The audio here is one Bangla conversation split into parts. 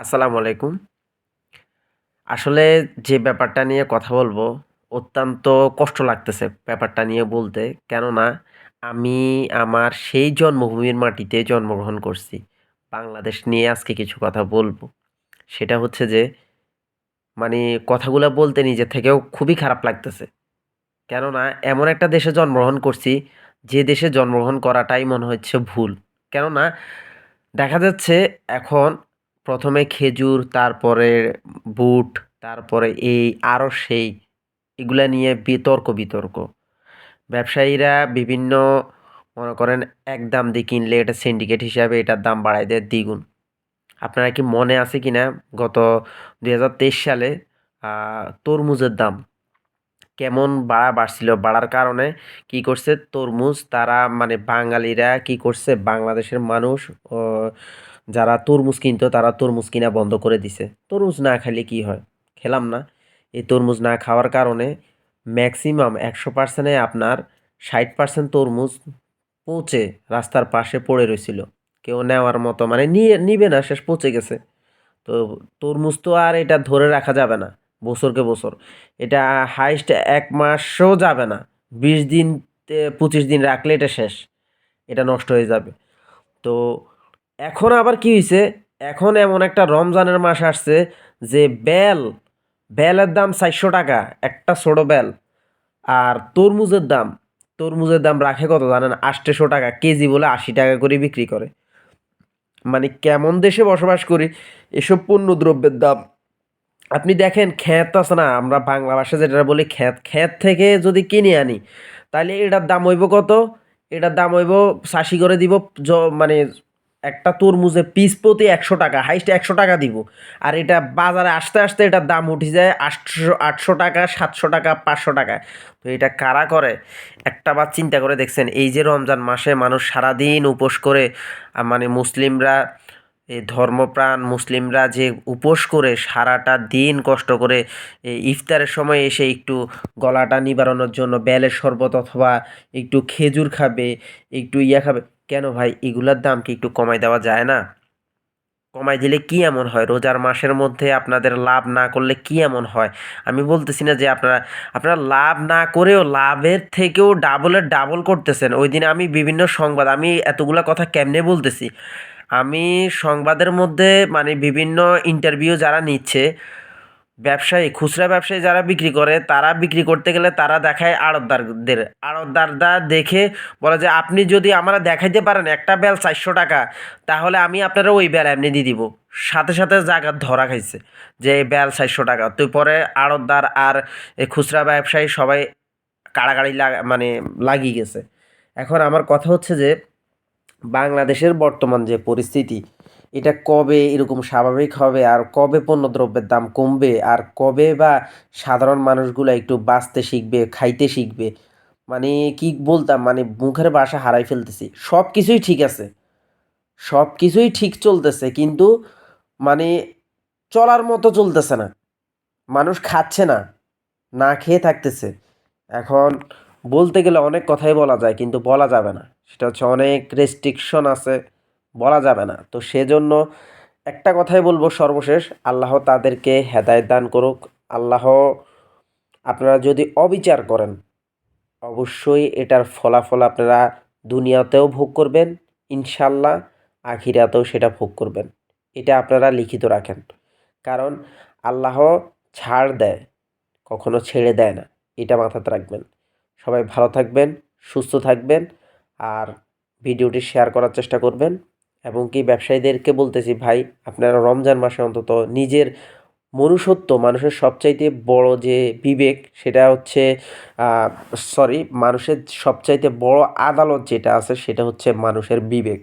আসসালামু আলাইকুম। আসলে যে ব্যাপারটা নিয়ে কথা বলব, অত্যন্ত কষ্ট লাগতেছে ব্যাপারটা নিয়ে বলতে। কেননা, আমি আমার সেই জন্মভূমির মাটিতে জন্মগ্রহণ করছি। বাংলাদেশ নিয়ে আজকে কিছু কথা বলব। সেটা হচ্ছে যে মানে কথাগুলো বলতে নিজে থেকেও খুবই খারাপ লাগতেছে। কেননা, এমন একটা দেশে জন্মগ্রহণ করছি, যে দেশে জন্মগ্রহণ করাটাই মনে হচ্ছে ভুল। কেননা, দেখা যাচ্ছে এখন প্রথমে খেজুর, তারপরে বুট, তারপরে এই আরও সেই, এগুলা নিয়ে বিতর্ক বিতর্ক। ব্যবসায়ীরা বিভিন্ন, মনে করেন, এক দাম দিয়ে কিনলে এটা সিন্ডিকেট হিসাবে এটার দাম বাড়ায় দেয় দ্বিগুণ। আপনারা কি মনে আছে কি না, গত দু হাজার তেইশ সালে তরমুজের দাম কেমন বাড়া বাড়ছিল? বাড়ার কারণে কি করছে? তরমুজ, তারা মানে বাঙালিরা কি করছে? বাংলাদেশের মানুষ যারা তরমুজ কিনতো, তারা তরমুজ কিনা বন্ধ করে দিছে। তরমুজ না খেলে কি হয়? খেলাম না। এই তরমুজ না খাওয়ার কারণে ম্যাক্সিমাম একশো পার্সেন্টে আপনার ষাট পার্সেন্ট তরমুজ পচে রাস্তার পাশে পড়ে রয়েছিল কেউ নেওয়ার মতো মানে নিয়ে, নিবে না, শেষ পচে গেছে। তো তরমুজ তো আর এটা ধরে রাখা যাবে না, বছরকে বছর। এটা হাইস্ট এক মাসও যাবে না। বিশ দিন পঁচিশ দিন রাখলে এটা শেষ। এটা নষ্ট হয়ে যাবে। তো এখন আবার কি হয়েছে এখন এমন একটা রমজানের মাস আসছে যে বেল, বেলের দাম চারশো টাকা, একটা ছোটো বেল। আর তরমুজের দাম তরমুজের দাম রাখে কত জানেন? আটশোশো টাকা, কেজি বলে আশি টাকা করে বিক্রি করে। মানে কেমন দেশে বসবাস করি, এসব পণ্য দ্রব্যের দাম। আপনি দেখেন খ্যাত আছে না, আমরা বাংলা ভাষা যেটা বলি খ্যাত খ্যাত থেকে যদি কিনে আনি, তাহলে এটার দাম হইব কত? এটার দাম হইব, চাষি করে দিব মানে একটা তরমুজে পিস প্রতি একশো টাকা হাইস্ট একশো টাকা দিব। আর এটা বাজারে আসতে আসতে এটার দাম উঠে যায় আটশো আটশো টাকা, সাতশো টাকা, পাঁচশো টাকা। তো এটা কারা করে? একটা বার চিন্তা করে দেখছেন, এই যে রমজান মাসে মানুষ সারাদিন উপোস করে মানে মুসলিমরা এই ধর্মপ্রাণ মুসলিমরা যে উপোস করে, সারাটা দিন কষ্ট করে ইফতারের সময় এসে একটু গলাটা নিবারণের জন্য, বেলের শরবত অথবা একটু খেজুর খাবে, একটু ইয়া খাবে। কেন ভাই? এগুলার দাম কি একটু কমাই দেওয়া যায় না? কমাই দিলে কি এমন হয়? রোজার মাসের মধ্যে আপনাদের লাভ না করলে কি এমন হয়? আমি বলতেছি না যে আপনারা আপনারা লাভ না করেও লাভের থেকেও ডাবলের ডাবল করতেছেন। ওই দিন আমি বিভিন্ন সংবাদ, আমি এতগুলো কথা কেমনে বলতেছি? আমি সংবাদের মধ্যে মানে বিভিন্ন ইন্টারভিউ যারা নিচ্ছে ব্যবসায়ী, খুচরা ব্যবসায়ী যারা বিক্রি করে, তারা বিক্রি করতে গেলে তারা দেখায় আড়তদারদের। আড়তদারদা দেখে বলে যে, আপনি যদি আমরা দেখাইতে পারেন একটা বেল চারশো টাকা, তাহলে আমি আপনারা ওই বেল এমনি দিয়ে দিব। সাথে সাথে জায়গা ধরা খাইছে যে বেল চারশো টাকা। তো পরে আড়তদার আর খুচরা ব্যবসায়ী সবাই কাড়াকাড়ি লাগা মানে লাগিয়ে গেছে। এখন আমার কথা হচ্ছে যে, বাংলাদেশের বর্তমান যে পরিস্থিতি এটা কবে এরকম স্বাভাবিক হবে? আর কবে পণ্যদ্রব্যের দাম কমবে? আর কবে বা সাধারণ মানুষগুলো একটু বাঁচতে শিখবে, খাইতে শিখবে? মানে কি বলতাম? মানে মুখের বাসা হারাই ফেলতেছি। সব কিছুই ঠিক আছে। সব কিছুই ঠিক চলতেছে, কিন্তু মানে চলার মতো চলতেছে না। মানুষ খাচ্ছে না না খেয়ে থাকতেছে। এখন বলতে গেলে অনেক কথাই বলা যায়, কিন্তু বলা যাবে না। সেটা হচ্ছে অনেক রেস্ট্রিকশন আছে। বলা যাবে না। তো সেজন্য একটা কথাই বলব সর্বশেষ, আল্লাহ তাদেরকে হেদায়ত দান করুক। আল্লাহ আপনারা যদি অবিচার করেন, অবশ্যই এটার ফলাফল আপনারা দুনিয়াতেও ভোগ করবেন ইনশাল্লাহ আখিরাতেও সেটা ভোগ করবেন। এটা আপনারা লিখিত রাখেন। কারণ আল্লাহ ছাড় দেয়, কখনো ছেড়ে দেয় না। এটা মাথাতে রাখবেন। সবাই ভালো থাকবেন, সুস্থ থাকবেন, আর ভিডিওটি শেয়ার করার চেষ্টা করবেন। এবং কি ব্যবসায়ীদেরকে বলতেছি, ভাই, আপনারা রমজান মাসে অন্তত নিজের মনুষ্যত্ব, মানুষের সবচাইতে বড় যে বিবেক, সেটা হচ্ছে সরি মানুষের সবচাইতে বড় আদালত যেটা আছে, সেটা হচ্ছে মানুষের বিবেক।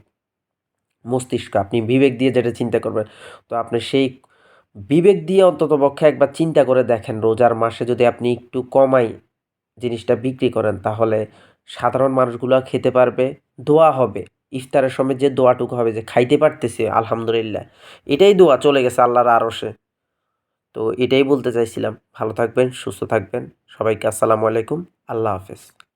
মস্তিষ্ক, আপনি বিবেক দিয়ে যেটা চিন্তা করবেন, তো আপনি সেই বিবেক দিয়ে অন্তত পক্ষে একবার চিন্তা করে দেখেন, রোজার মাসে যদি আপনি একটু কমাই জিনিসটা বিক্রি করেন, তাহলে সাধারণ মানুষগুলো খেতে পারবে, দোয়া হবে। ইফতারের সময় যে দোয়াটুকু হবে যে খাইতে পারতেছে, আলহামদুলিল্লাহ। এটাই দোয়া চলে গেছে আল্লাহর আরশে। তো এটাই বলতে চাইছিলাম। ভালো থাকবেন, সুস্থ থাকবেন। সবাইকে আসসালামু আলাইকুম। আল্লাহ হাফেজ।